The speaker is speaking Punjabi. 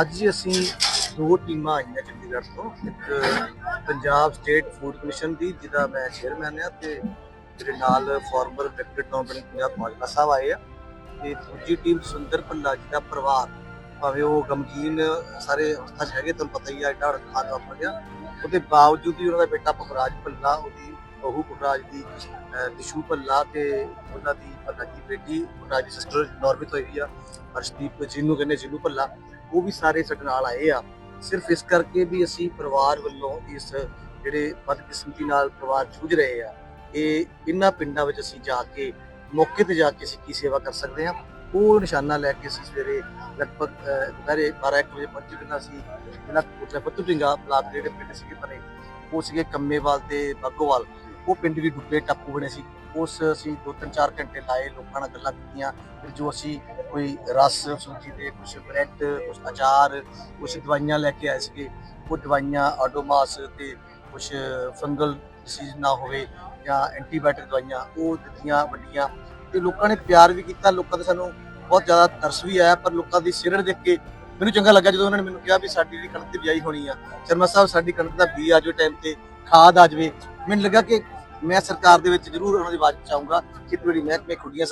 ਅੱਜ ਹੀ ਅਸੀਂ ਦੋ ਟੀਮਾਂ ਆਈਆਂ ਚੰਡੀਗੜ੍ਹ ਤੋਂ, ਇੱਕ ਪੰਜਾਬ ਸਟੇਟ ਫੂਡ ਕਮਿਸ਼ਨ ਦੀ, ਜਿਹਦਾ ਮੈਂ ਚੇਅਰਮੈਨ ਆ ਤੇ ਮੇਰੇ ਨਾਲ ਫਾਰਮਰ ਡਾਇਰੈਕਟਰ ਕੰਪਨੀ ਪੰਜਾਬ ਮਾਜਲਾ ਸਾਹਿਬ ਆਏ ਆ। ਤੇ ਦੂਜੀ ਟੀਮ ਸੁੰਦਰ ਭੱਲਾ ਜੀ ਦਾ ਪਰਿਵਾਰ ਭਾਵੇਂ ਉਹ ਗਮਗੀਨ ਸਾਰੇ ਅਵਸਥਾ 'ਚ ਹੈਗੇ, ਤੁਹਾਨੂੰ ਪਤਾ ਹੀ ਆ ਐਡਾ ਖਾਦ ਵਾਪਰ ਗਿਆ। ਉਹਦੇ ਬਾਵਜੂਦ ਵੀ ਉਹਨਾਂ ਦਾ ਬੇਟਾ ਪਖਰਾਜ ਭੱਲਾ, ਉਹਦੀ ਬਹੂ ਪਖਰਾਜ ਦੀ ਅਹ, ਦਿਸ਼ੂ ਭੱਲਾ ਤੇ ਉਹਨਾਂ ਦੀ ਭੱਲਾ ਦੀ ਬੇਟੀ ਪਖਰਾਜ ਦੀ ਸਿਸਟਰ ਨੌਰਵਿਤ ਹੋਈ ਆ ਹਰਸ਼ਦੀਪ ਜਿਹਨੂੰ ਕਹਿੰਦੇ ਜਿਹਨੂੰ ਭੱਲਾ ਉਹ ਵੀ ਸਾਰੇ ਸਾਡੇ ਨਾਲ ਆਏ ਆ। ਸਿਰਫ ਇਸ ਕਰਕੇ ਵੀ ਅਸੀਂ ਪਰਿਵਾਰ ਵੱਲੋਂ ਇਸ ਜਿਹੜੇ ਬਦਕਿਸਮਤੀ ਨਾਲ ਪਰਿਵਾਰ ਜੂਝ ਰਹੇ ਆ ਇਹ ਇਹਨਾਂ ਪਿੰਡਾਂ ਵਿੱਚ ਅਸੀਂ ਜਾ ਕੇ ਮੌਕੇ ਤੇ ਜਾ ਕੇ ਅਸੀਂ ਕੀ ਸੇਵਾ ਕਰ ਸਕਦੇ ਹਾਂ? ਉਹ ਨਿਸ਼ਾਨਾ ਲੈ ਕੇ ਅਸੀਂ ਸਵੇਰੇ ਲਗਭਗ ਅਹ, ਦੁਪਹਿਰੇ 12 ਇੱਕ ਵਜੇ ਪਹੁੰਚੇ ਕਿੰਨਾ ਸੀ ਜਿਹੜਾ ਕੋਟਲਾ ਫੱਤੂ ਢਿੰਗਾ ਬਲਾਕ ਦੇ ਜਿਹੜੇ ਪਿੰਡ ਸੀਗੇ ਪਰੇ ਉਹ ਸੀਗੇ ਕੰਮੇਵਾਲ ਤੇ ਬਾਗੋਵਾਲ। ਉਹ ਪਿੰਡ ਵੀ ਡੁੱਬੇ ਟਾਪੂ ਬਣੇ ਸੀ। ਉਸ ਅਸੀਂ ਦੋ ਤਿੰਨ ਚਾਰ ਘੰਟੇ ਲਾਏ, ਲੋਕਾਂ ਨਾਲ ਗੱਲਾਂ ਕੀਤੀਆਂ। ਫਿਰ ਜੋ ਅਸੀਂ ਕੋਈ ਰਸ ਸੂਜੀ ਦੇ ਕੁਝ ਬ੍ਰੈਡ ਕੁਝ ਅਚਾਰ ਕੁਝ ਦਵਾਈਆਂ ਲੈ ਕੇ ਆਏ ਸੀਗੇ, ਉਹ ਦਵਾਈਆਂ ਆਡੋਮਾਸ ਤੇ ਕੁਝ ਫੰਗਲ ਡਿਸੀਜ਼ ਨਾ ਹੋਵੇ ਜਾਂ ਐਂਟੀਬਾਇਓਟਿਕ ਦਵਾਈਆਂ, ਉਹ ਦਿੱਤੀਆਂ ਵੱਡੀਆਂ। ਤੇ ਲੋਕਾਂ ਨੇ ਪਿਆਰ ਵੀ ਕੀਤਾ, ਲੋਕਾਂ ਦਾ ਸਾਨੂੰ ਬਹੁਤ ਜ਼ਿਆਦਾ ਤਰਸ ਵੀ ਆਇਆ, ਪਰ ਲੋਕਾਂ ਦੀ ਸਿਰੜ ਦੇਖ ਕੇ ਮੈਨੂੰ ਚੰਗਾ ਲੱਗਾ ਜਦੋਂ ਉਹਨਾਂ ਨੇ ਮੈਨੂੰ ਕਿਹਾ ਵੀ ਸਾਡੀ ਜਿਹੜੀ ਕਣਕ ਦੀ ਬਿਜਾਈ ਹੋਣੀ ਆ, ਸ਼ਰਮਾ ਸਾਹਿਬ, ਸਾਡੀ ਕਣਕ ਦਾ ਬੀ ਆ ਜਾਵੇ ਟਾਈਮ ਤੇ, ਖਾਦ ਆ ਜਾਵੇ। ਮੈਨੂੰ ਲੱਗਾ ਕਿ ਮੈਂ ਸਰਕਾਰ ਦੇ ਵਿੱਚ ਜ਼ਰੂਰ ਉਹਨਾਂ ਦੀ ਆਵਾਜ਼ ਚਾਹੂੰਗਾ ਕਿ ਜਿਹੜੀ ਮਹਿਕਮੇ ਖੁੱਡੀਆਂ